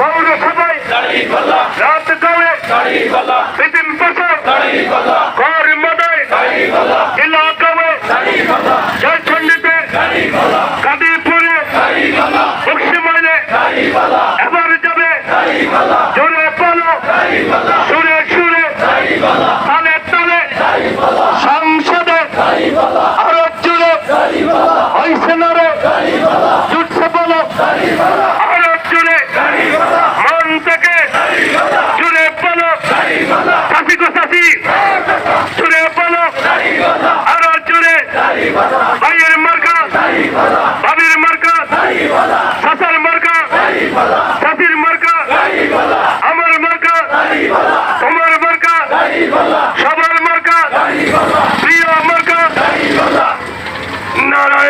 বাউরে সবাই রাত গায়ে বিদিন বছর ঘর মাদায় এলাকায় ঝাড়খণ্ডীতে কাদিরপুরে বক্সিমাইলে এবার যাবে জোরে পালো সুরে সুরে তালে তালে সংসদে আরও জুড়ে হয়েছে না রে জুটছে বলো আরও জুড়ে মন থেকে জুড়ে বলো চাষি গো চাষি জুড়ে বলো আরও জুড়ে ভাইয়ের মার্কা ভাবির মার্কা চাষার মার্কা চাষির মার্কা আমার মার্কা তোমার মার্কা সবার মার্কা প্রিয় মার্কা। নারায়ণ